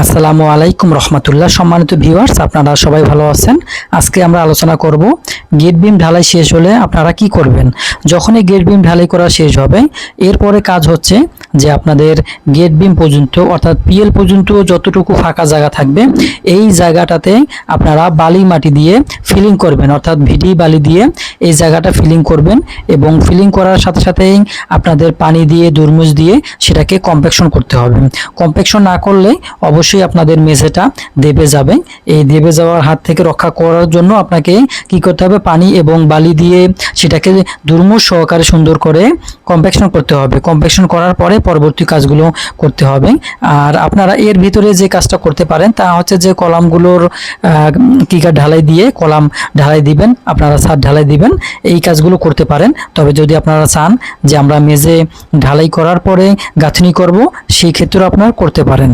আসসালামু আলাইকুম রহমতুল্লাহ। সম্মানিত ভিউয়ার্স আপনারা সবাই ভালো আছেন? আজকে আমরা আলোচনা করব গেট বিম ঢালাই শেষ হলে আপনারা কি করবেন? যখনই গেট বিম ঢালাই করা শেষ হবে, এরপরে কাজ হচ্ছে যে আপনাদের গেট বিম পর্যন্ত, অর্থাৎ পিএল পর্যন্ত যতটুকু ফাঁকা জায়গা থাকবে, এই জায়গাটাতে আপনারা বালি মাটি দিয়ে ফিলিং করবেন, অর্থাৎ ভিডি বালি দিয়ে এই জায়গাটা ফিলিং করবেন এবং ফিলিং করার সাথে সাথেই আপনাদের পানি দিয়ে, দুরমুজ দিয়ে সেটাকে কম্প্যাকশন করতে হবে। কম্প্যাকশন না করলে অবশ্যই আপনাদের মেঝেটা দেবে যাবে। এই দেবে যাওয়ার হাত থেকে রক্ষা করার জন্য আপনাকে কি করতে হবে? পানি এবং বালি দিয়ে সেটাকে দুর্মুষ সহকারে সুন্দর করে কম্প্যাকশন করতে হবে। কম্প্যাকশন করার পরে পরবর্তী কাজগুলো করতে হবে। আর আপনারা এর ভিতরে যে কাজটা করতে পারেন, তা হচ্ছে যে কলামগুলোর কিকার ঢালাই দিয়ে কলাম ঢালাই দিবেন, আপনারা ছাদ ঢালাই দিবেন, এই কাজগুলো করতে পারেন। তবে যদি আপনারা চান যে আমরা মেঝে ঢালাই করার পরে গাঁথনি করব, সেই ক্ষেত্রে আপনারা করতে পারেন।